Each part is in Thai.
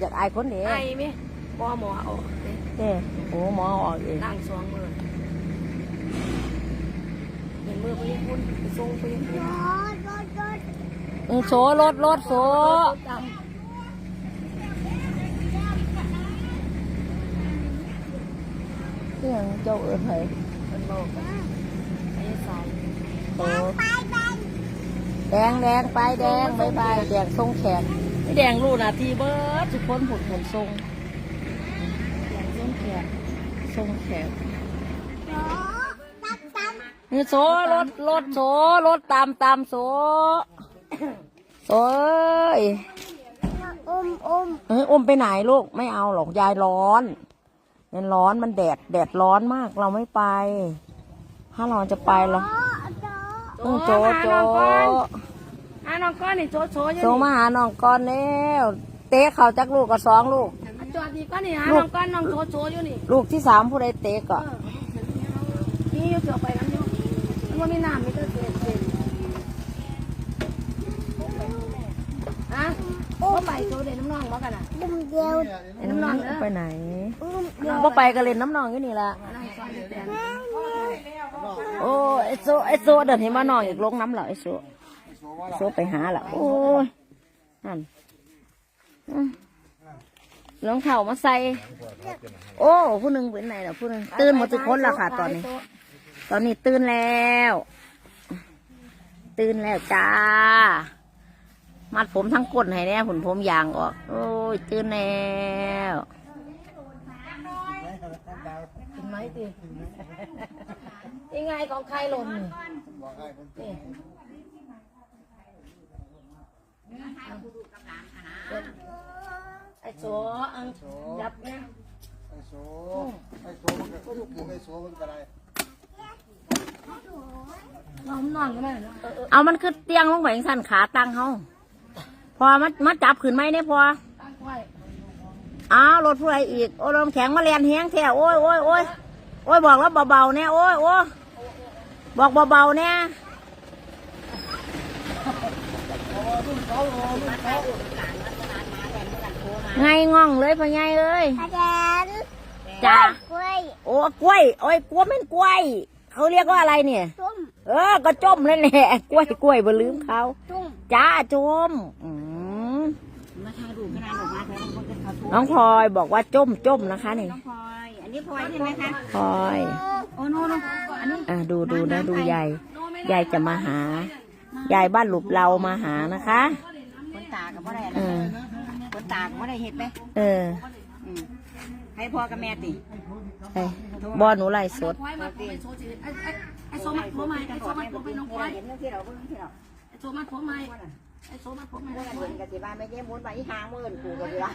อยากอายคนเดียวไอ้ไหมบอหมอเอาเด้เด้โอ้หมอออกเองล่างสองมือเห็นมือไปญี่ปุ่นไปส่งไปญี่ปุ่นอือโซรถรถโซดำเสียงเจ้าเอิญไผเป็นโลกไอ้สายโอ้แดงแดงไปแดงบายบายแดงทรงแขน ไม่แดงรู้นาทีเบิร์ดทุกคนผุดผลทรงแดงทรงแขนทรงแขนนี่โซรถรถโซรถตามตามโซโซเอ้ยอุ้มอุ้มเอ้ยอมไปไหนลูกไม่เอาหรอกยายร้อนมันร้อนมันแดดแดดร้อนมากเราไม่ไป ถ้าเราจะไปเราเออโจโจ อะน้องก้อนนี่โจโฉอยู่โจมาหาน้องก่อนแล้วเตะเขาจักลูกกับสองลูก นี่จอดดีก้อนนี่ฮะน้องก้อนน้องโจโฉอยู่นี่ลูกที่สามผู้ใดเตะก็นี่อยู่เกี่ยวไปน้ำอยู่มันว่ามีน้ำมีแต่เศษเศษอะว่าไปโจเด่นน้ำนองบ่กันอะอุ้มเดียวเด่นน้ำนองเด้อ ไปไหนอุ้มบ่ไปก็เล่นน้ำนองอยู่นี่ละนั่งซ้อนอยู่แต่โอ้ไอโซไอโซเดินเห็นมาน้องอีกลงน้ำเหรอไอโซไอ้ โซไปหาละโอ้ยนั่นอืมรองเท้ามาใส่ โอ้ ผู้หนึ่งเป็นไหนล่ะผู้หนึ่งตื่นหมดทุกคนและค่ะ ตอนนี้ ตอนนี้ตื่นแล้ว ตื่นแล้วจ้า มัดผมทั้งก้นให้แน่ผนผมยางออก โอ้ย ตื่นแล้วยังไงของใครหล่นนี่ไอ้โส อังยับเนี่ยไอ้โซไอ้โซมันก็ไอ้โซมันก็ได้น้องนอนกันไหมเออเออเอามันคือเตียงลงไปอย่างสั่นขาตั้งเฮาพอมันมาจับขืนไหมเนี่ยพอตั้งไว้อ้าวรถผู้ใดอีก โอ้ยลมแข็งมาเรียนแห้งแท้โอ้ยโอ้ยโอ้ยโอ้ยบอกแล้วเบาๆเนี่ยโอ้ยโอ้ยบอกเบาๆเนี่ย ไงง่องเลยพ่อใหญ่เอ้ยอาจารย์จ้ากล้วยโอ้กล้วยโอ้ยกล้วยเป็นกล้วยเขาเรียกว่าอะไรเนี่ยตุ้มเออ ก็จมนั่นแหละกล้วยกล้วยบ่ลืมเขาตุ้มจ้าจมอืมมาถ่ายรูปขนาดออกมาแต่บางคนจะเขาถูกน้องพลอยบอกว่าจมจมนะคะนี่น้องพลอย อันนี้พลอยใช่ไหมคะพลอยโอ้โน่โน่อันนี้อะดูดูนะดูยายยายจะมาหายายบ้านหลุบเรามาหานะคะคนตากับว่าอะไรเออคน ตากับว่าอะไรเห็ดไหมเอออืมให้พ่อกับแม่ติไอ้บอหนูไล่สด ไว้มาผมไปโชว์ชีวิตไอ้ไอ้ไอ้โซมัดผมใหม่ไอ้โซมัดผมเป็นน้องควายเห็นเรื่องที่เราเพิ่งที่เราไอ้โซมัดผมใหม่ไอ้โซมัดผมใหม่เมื่อกันเห็นกันสิบ้าไม่เย้มุนมาอีหางมื่นกูกันดีละ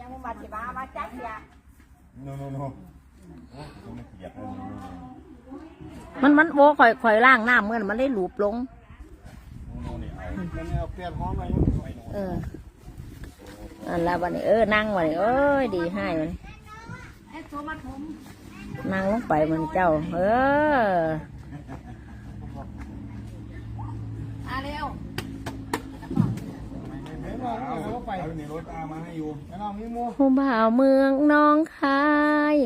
ยังมุนมาสิบ้ามาจักยาโน่โน่โน่มันเกียดเลยมันมันโอ้ข่อยข่อยล่างน้ำเมื่อนั้นมันได้หลูบลงโน่นี่เอาแล้วเนี่ยเอาเปลี่ย นห้องมาเออนั่นแล้ววันนี้เออนั่งวันนี้เอ้ยดีให้มันไอ้โซมัดผมนั่งลงไปมันเจ้า เอออะเร็วเห็นว่าเอาไปเอาในรถอามาให้อยู่แล้วน้องมีมูผู้บ่าวเมืองหน้องคาย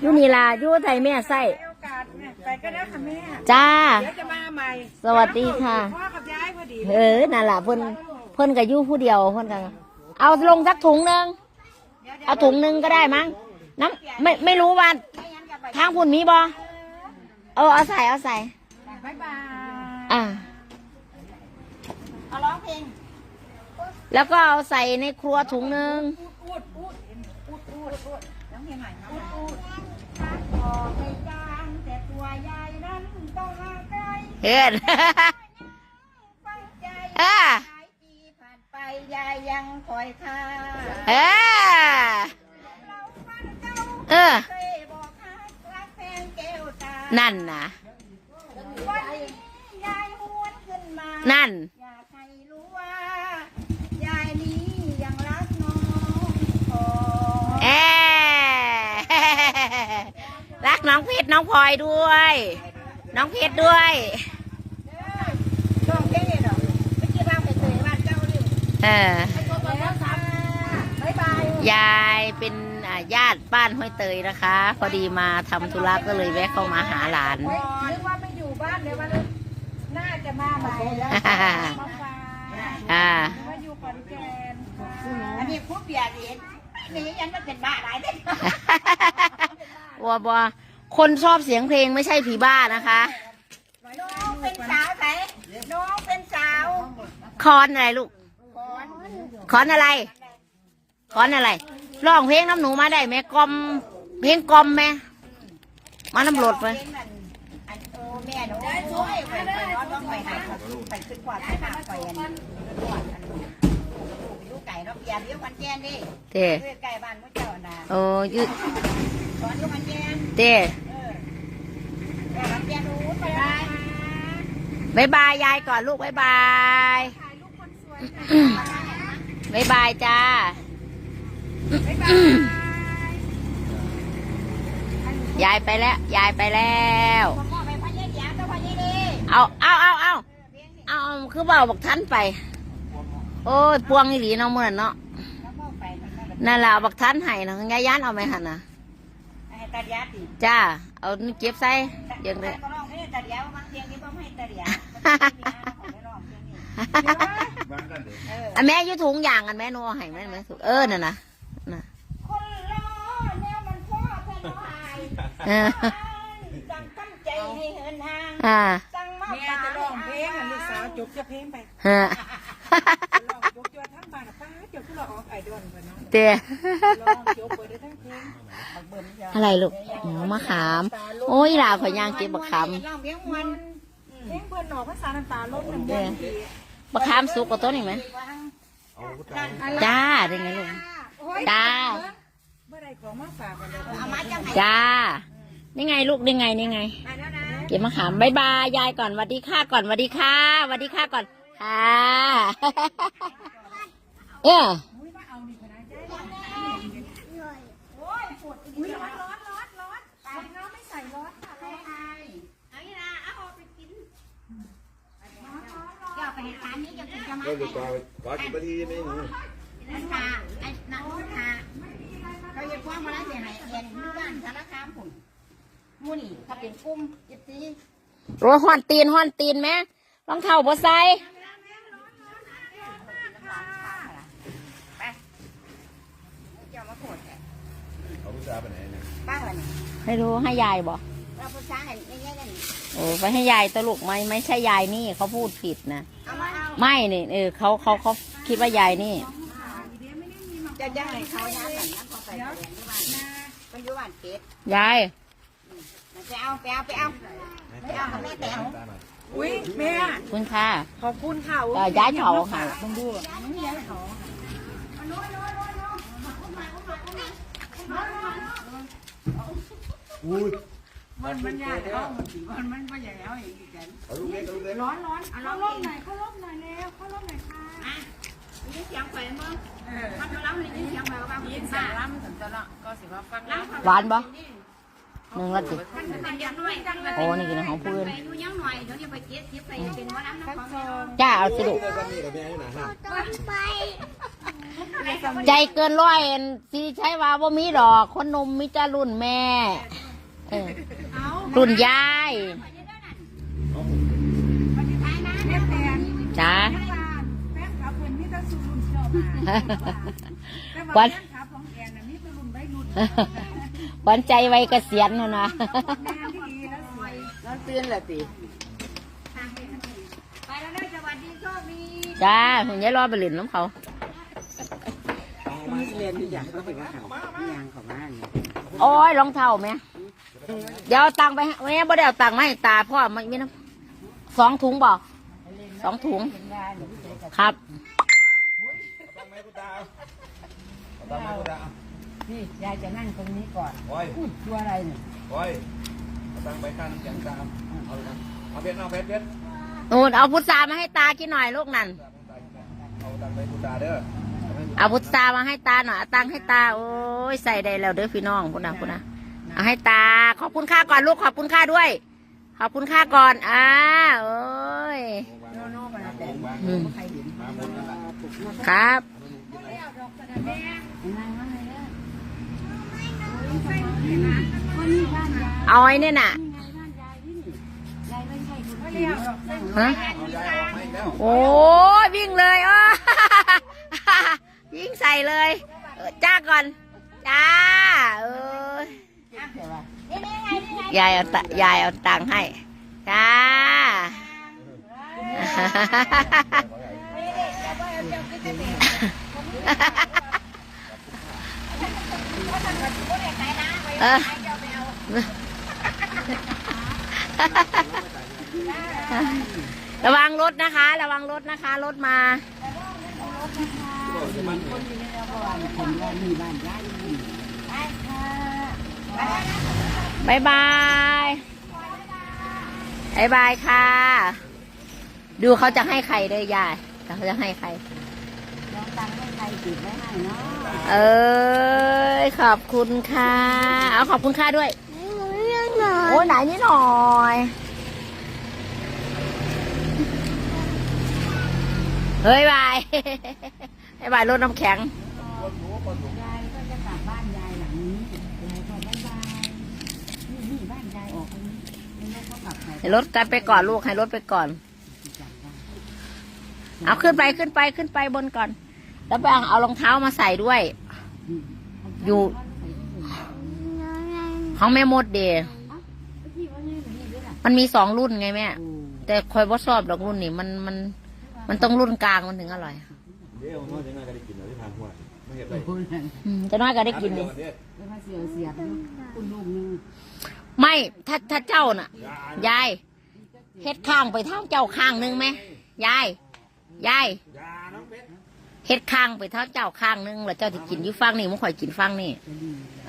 อยู่นี่ล่ะอยู่ไทยแม่ไส้ไปก็ได้ค่ะแม่จ้าเดี๋ยวจะมาใหม่สวัสดีค่ะพ่อกับยายพอดีเออ นั่นล่ะเพิ่นเพิ่นก็อยู่ผู้เดียวเพิ่นก็ เอาลงสักถุงหนึงเอาถุงหนึงก็ได้มั้งน้ำไม่ไม่รู้ว่าทางพุ่นมีบ่เออเอาใส่เอาใส่บ๊ายบายอ่าเอาร้องเพลงแล้วก็เอาใส่ในครัวถุงหนึงร้องเพลงใหม่ครับพูดพอไปจางแต่ตัวยายนั้นต้องมาไกลเฮ็ดฟังใจอ่า หลายปีผ่านไป ยายยังคอยท่าเออเราฟังเจ้าเออ เคยบอกฮักรักแฟนแก้วตานั่นนะวันนี้ยายหวนขึ้นมานั่น อยากให้รู้ว่า ยายนี้ยังรักน้องพอแอ รักน้องเพชรน้องพลอยด้วย น้องเพชรด้วย น้อง เพลงเนี่ยเหรอไม่คิดว่าไปเคยบ้านเจ้าดิเออไอ้โซมัดผมยายเป็นอ่าญาติบ้านห้วยเตยนะคะ พอดีมาทำธุระก็เลยแวะเข้ามาหาหลานนึกว่าไม่อยู่บ้านเดี๋ยววันน่าจะมาใหม่แล้วมาฝากอ่าว่าอยู่ขอนแก่นค่ะอันนี้ผู้เบียร์นี่นี่ยันมันเป็นบ้าอะไรเนี่ยวัวบัวคนชอบเสียงเพลงไม่ใช่ผีบ้านะคะน้องเป็นสาวไหนน้องเป็นสาวคอนอะไรลูก คอนอะไรคอนอะไร ร้องเพลงน้ำหนูมาได้ไหมกลอม เพลงกลอมไหม มาน้ำรถไปเป็นอันอันโอ้แม่หนูโอ้ยไปไปนอนต้องไปหาไปขึ้นกว่าไปหาไปอันนี้กว่าอันลูกไก่เนาะเบียร์เลี้ยงวันแกนดิเต้เพื่อไก่บ้านพระเจ้าน่ะโอ้ยดสอนลูกวันแกนเต้เออแต่วันแกนรู้ไปได้บายบายยายก่อนลูกบายบาย บ๊ายบายจ้าบายยายไปแล้ว ยายไปแล้ว เอาเอาเอาเอาเอาคือบอกบอกท่านไป โอ้ยพวงอีหลีน้องเหมือนเนาะนั่นแหละบอกท่านให้นะยายย่นเอาไหมหันนะจ้า เอาเก็บใส่ยังไง เพลงนี้บ้านนั่นเด็กเอออะแม่อยุถุงยางกันแม่นัวให้แม่แม่สุกเออน่ะนะน่ะคนรอแนวมันพ่อแท้น้อยเออจังตั้งใจให้เหินห่างอ่าจังมาแม่จะร้องเพลงอะลูกสาวจบจะเพลงไปฮะร้องจบจนทั้งบ้านอะป้าเดี๋ยวคุณเราออกไอดอนไปเนาะเตี้ยร้องจบไปได้ทั้งเพลงอะไรลูกอ๋อมะขาม โอ้ยหลาข่อยย่างเก็บบักขามร้องเพลงมันเพลงเพื่อนหนอกภาษาน้ำตาลบหนึ่งเดือน ทีบักขามสุกกว่าต้นอีกไหมจ้าได้ไงลูกจ้าเมื่อไรของมาฝากกันเลยเอามาจังไหนจ้านี่ไงลูกนี่ไงนี่ไงไปแล้วนะเก็บมะขามบายบายยายก่อนสวัสดีค่ะก่อนสวัสดีค่ะสวัสดีค่ะก่อนค่ะเออ อุ้ยร้อนร้อนร้อนร้อนใส่น้ำไม่ใส่ร้อนค่ะร้อน เอาอีละเอาไปกินเจ้าไปหานี้จะ กินจะมาก็จะกว่าขอกี่นาทีไม่หนูนั่นค่ะไอ้นั่นค่ะเขาจะฟ้องมาแล้วเสียหายเอ็นอยู่บ้านสารคามผุนมูนี่ถ้าเป็นกุ้มจิตตีโอ้ยห่อนตีนห่อนตีนไหมรองเท้าบ่ใส่เจ้ามาโกรธแกเอาผู้ชายไปไหนเนี่ยบ้างละนี่ให้รู้ให้ยายบอกเราผู้ชายให้ง่ายๆกันโอ้ไปให้ยายตลกไหมไม่ใช่ยายนี่เขาพูดผิดนะ ไม่นี่เออเขาเขาเขาคิดว่ายายนี่ จะย่างให้เขาย่างกันนะพอไปเรียนที่บ้านมันอยู่บ้านเป็ดยาย ไปเอาไปเอาไปเอาไปเอาแม่แต๋วอุ้ยแม่คุณค่ะขอบคุณค่ะเออย้ายเขาค่ะ ต้องดูอุ้ย มันมันยากเอามันมันมันอย่างแล้วอีกกันเอาลูกเล็กเอาลูกเล็กร้อนร้อนเขาล้มหน่อยเขาล้มหน่อยเร็วเขาล้มหน่อยค่ะยินเสียงไปมั้งเออมันก็เล่าเลยยินเสียงไปว่ายินเสียงล่ำถึงจะละก็สิว่าฟังแล้วหวานปะหนึ่งละสิมันเป็นยังน้อยจังเลยโอ้นี่กินของเพื่อนไปอยู่ยังหน่อยเดี๋ยวนี้ไปเก็บเก็บไปเป็นว่าน้ำน้ำของแม่จ้าเอาสิลูกเดี๋ยวจะมีกับแม่อยู่ไหนฮะต้องไปใจเกินร้อยเอ็นสีใช้ว่าบ่มีดอกคนนมมีจ้ารุ่นแม่ เออรุ่นยายแม่แตนจ้าแฟนขับเป็นมิตรสุรุ่นเชี่ยวมาแต่วัว่านแฟนขับของแอนน่ะมิตรรุ่นได้รุ่นวันใจไว้เกษียณแล้วนะแม่ที่ดีแล้วสวยนั่นตื่นละสิไปแล้วนะสวัสดีโชคดีจ้าหุ่นยายรอไปเล่นน้ำเขาเรียนที่อยากก็ถือว่าเขายางของบ้านเนี่ยโอ้ยรองเท้าไหม เดี๋ยวเอาตังค์ไปให้แม่บ่ได้เอาตังค์มาให้ตาพ่อไม่มีน้ำสองถุงบอกสองถุงครับ ตั้งไหมคุณตาตั้งไหมคุณตาพี่ยายจะนั่งตรงนี้ก่อนโอ้ยตัวอะไรเนี่ยโอ้ยตั้งไปข้างอย่างตามเอาเลยนะเอาเพชรเอาเพชรเพชรนู่นเอาพุทรามาให้ตากินหน่อยลูกนั่น เอาตั้งไปคุณตาเด้อเอาพุทรามาให้ตาหน่อยเอาตังค์ให้ตา โอ้ยใส่ได้แล้วเด้อพี่น้องคุณนะคุณนะ เอาให้ตา ขอบคุณค่าก่อนลูกขอบคุณค่าด้วย ขอบคุณค่าก่อนอ่าโอ้ยอืมครับเอาไอ้เนี่ยน่ะฮะโอ้ยวิ่งเลยอ้อวิ่งใส่เลยจ้าก่อนจ้าเออ ยายเอาตยายเอาตังค์ให้จ้าเออระวังรถนะคะ ระวังรถนะคะ รถมา บายบายบายบายค่ะ ดูเขาจะให้ใครเลยยายเขาจะให้ใครน้องตังให้ใครติดไว้ให้เนาะเอ้ยขอบคุณค่ะ เอาขอบคุณค่ะด้วยเรื่องหน่อยโอ้ยไหนนี่หน่อยเฮ้ยบายให้บายรถน้ำแข็ง ให้รถกันไปก่อนลูกให้รถไปก่อน เอาขึ้นไปขึ้นไปขึ้นไปบนก่อน แล้วไปเอารองเท้ามาใส่ด้วย อยู่ ของแม่มดเดย์มันมีสองรุ่นไงแม่ แต่คอยว่าชอบดอกรุ่นนี้มันมัน มันต้องรุ่นกลางมันถึงอร่อยเดี๋ยวน้อยยังไงก็ได้กินเลยที่ทางหัวไม่เห็นไรคุณนั่นอืมจะน้อยก็ได้กินดิแล้วมาเสีย วเสียบคุณลูกนึงไม่ถ้าถ้าเจ้าน่ะยายเฮ็ดข้างไปทางเจ้าข้างหนึงไหมยายยายเฮ็ดข้างไปทางเจ้าข้างหนึงแล้วเจ้าที่กินอยู่ฟังนี่มันข่อยกินฟังนี่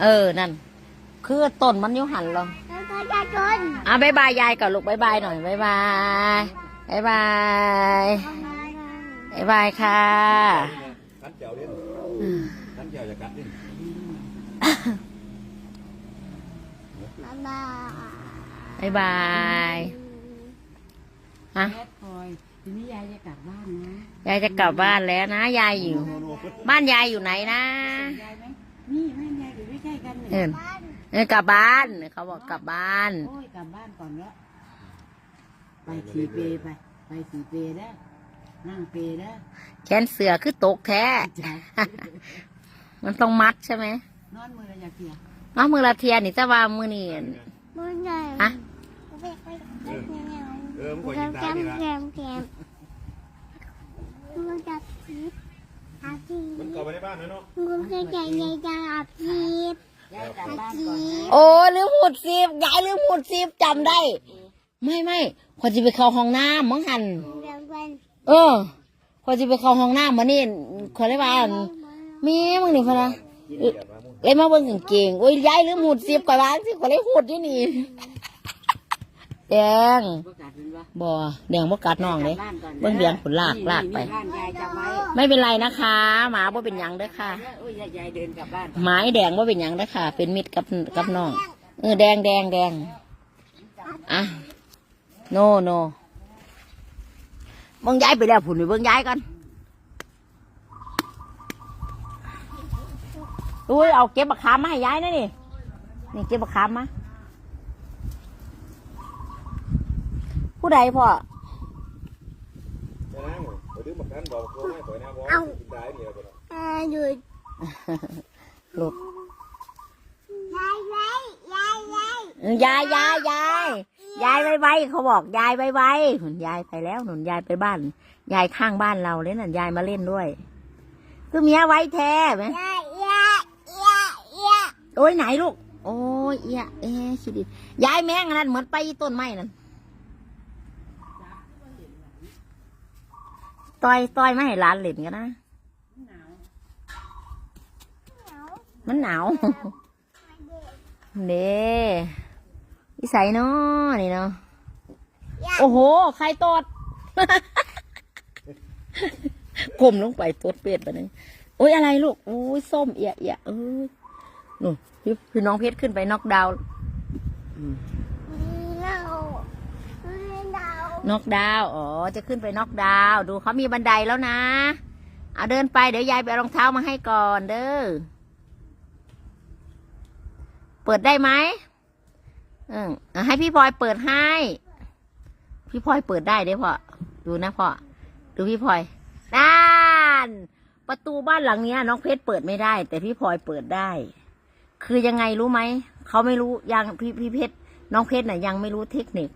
เออนั่น คือต้นมันอยู่หันลงแล้วก็จะจนอะบายบายยายก่อนลูกบายบายหน่อยบายบายบายบายบายบายค่ะ บ๊ายบายบายบายฮะแม่คอยทีนี้ยายจะกลับบ้านนะ ยายจะกลับบ้านแล้วนะ ยายอยู่ บ้านยายอยู่ไหนนะ ยายไหมนี่แม่ยายอยู่ใกล้ๆกันเอเนี่ยอเออกลับบ้าน เขาบอกกลับบ้าน โอ้ยกลับบ้านก่อนแล้วไปสีเปไป ไปสีเปได้นั่งเปได้แขนเสือคือตกแท้ จ้ะมันต้องมัดใช่ไหมนอนมือละอยากเกีย อ้าวมือละเทียนนี่จะว่ามือนี่มึงไงฮะไปไปไปไปเออมึงคอยแกกินมตาแกดีมละแกมแกมมึงจะพีอาพีมันเข้าไปในบ้านเลยเนาะมึงจะใหญ่ใหญ่จะอาพียายกลับอาบ้านพีก่อนนะโอ้ลืมหุดซีบยายลืมหุดซีบจำได้ ไม่ไม่คนจะไปเข้าห้องน้ำมั้งหันเดี๋ยวกันเออคนจะไปเข้าห้องน้ำมานี่คนได้บ้านแม่มึงนี่พะนะ เอ้ยเลยมาเบิ่งกางเกงโอ้ยยายลืมหุดซีบก่อนบ้านสิคนเลยหุดที่นี่แดงประกาศเป็นว่าบ่แดงบ่กัดน้องเลยบ้อนนะเบิ่งเบียงผลลากลากไป ไม่เป็นไรนะคะ หมาบ่เป็นหยังเด้อค่ะโอ้ยยายเบบ้านหมาไอ้แดงบ่เป็นหยังเด้อค่ะ เป็นมิตรกับกับน้องเออแดงแดงแดงอะโนโนเบิ่งย้ายไปแล้วผุนไปเบิ่งย้ายกัน อุ้ยเอาเก็บบักขามมาให้ย้ายนะนี่ นี่เก็บบักขามมา ผู้ใดพ่อจะนั่งไปดื้อมากันบอกโค้งให้ปล่อยนะบอกกินได้เนี่ยไปอ่าหยุดหลุดยายยายยายยายยายยายยายยายไวไวๆเขาบอกยายไวไวๆหนุนยายไปแล้วหนุนยายไปบ้าน ยายข้างบ้านเราเลยน่ะยายมาเล่นด้วย คือเมียไว้แท้ไหม ยายยายยายยาย โอ้ยไหนลูก โอ้ยเอียเอ๊ะคิดดิยายแม่งอันนั้นเหมือนไปต้นไม้นั่นต่อยต่อยไม่ให้หลานเล่นกันนะ มันหนาวเด้วิสัยเนาะนี่เนาะโอ้โห ใครตดกลมลงไปตดเป็ดไปนึงโอ้ยอะไรลูกโอ้ยส้มเอียเอียเอ้ย นู่นคือน้องเพชรขึ้นไปน็อกดาวน็อกดาวอ๋อ จะขึ้นไปน็อกดาวดูเขามีบันไดแล้วนะ เอาเดินไปเดี๋ยวยายไปรองเท้ามาให้ก่อนเด้อ เปิดได้ไหมอืมให้พี่พลอยเปิดให้ พี่พลอยเปิดได้เด้พ่อ ดูนะพ่อ ดูพี่พลอยนั่นประตูบ้านหลังนี้น้องเพชรเปิดไม่ได้ แต่พี่พลอยเปิดได้ คือยังไงรู้ไหมเขาไม่รู้ยังพี่พี่เพชรน้องเพชรน่ะยังไม่รู้เทคนิค